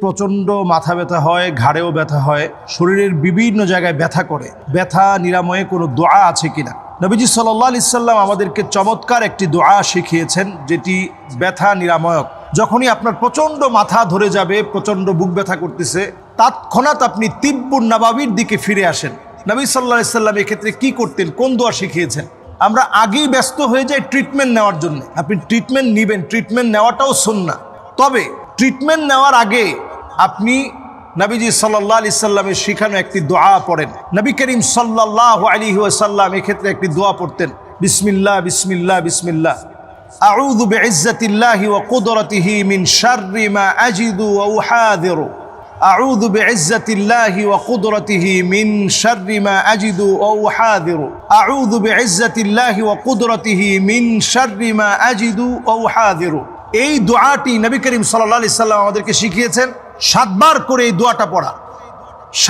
প্রচণ্ড মাথা ব্যথা হয়, ঘাড়েও ব্যথা হয়, শরীরের বিভিন্ন জায়গায় ব্যথা করে। ব্যথা নিরাময়ে কোনো দোয়া আছে কিনা? নবীজি সাল্লাহ ইসাল্লাম আমাদেরকে চমৎকার একটি দোয়া শিখিয়েছেন, যেটি ব্যথা নিরাময়ক। যখনই আপনার প্রচণ্ড মাথা ধরে যাবে, প্রচণ্ড বুক ব্যথা করতেছে, তৎক্ষণাৎ আপনি তিব্বুর নবাবির দিকে ফিরে আসেন। নবী সাল্লাহ সাল্লাম এক্ষেত্রে কি করতেন? কোন দোয়া শিখিয়েছেন? আমরা আগেই ব্যস্ত হয়ে যাই ট্রিটমেন্ট নেওয়ার জন্য। আপনি ট্রিটমেন্ট নেবেন, ট্রিটমেন্ট নেওয়াটাও না তবে ট্রিটমেন্ট নেওয়ার আগে আপনি নবীজি সাল্লাহ আলি সাল্লামের শিখানো একটি দোয়া পড়েন নবী করিম সাল্লাহ আলী সাল্লাম এক্ষেত্রে একটি দোয়া পড়তেন বিসমিল্লাহ বিসমিল্লাহ বিসমিল্লাহ أعوذ بعزة الله وقدرته من شر ما أجد وأحاذر أعوذ بعزة الله وقدرته من شر ما أجد وأحاذر أعوذ بعزة الله وقدرته من شر ما أجد وأحاذر এই দোয়াটি নবী করিম সাল্লাহ আলি সাল্লাম আমাদেরকে শিখিয়েছেন সাতবার করে এই দোয়াটা পড়া।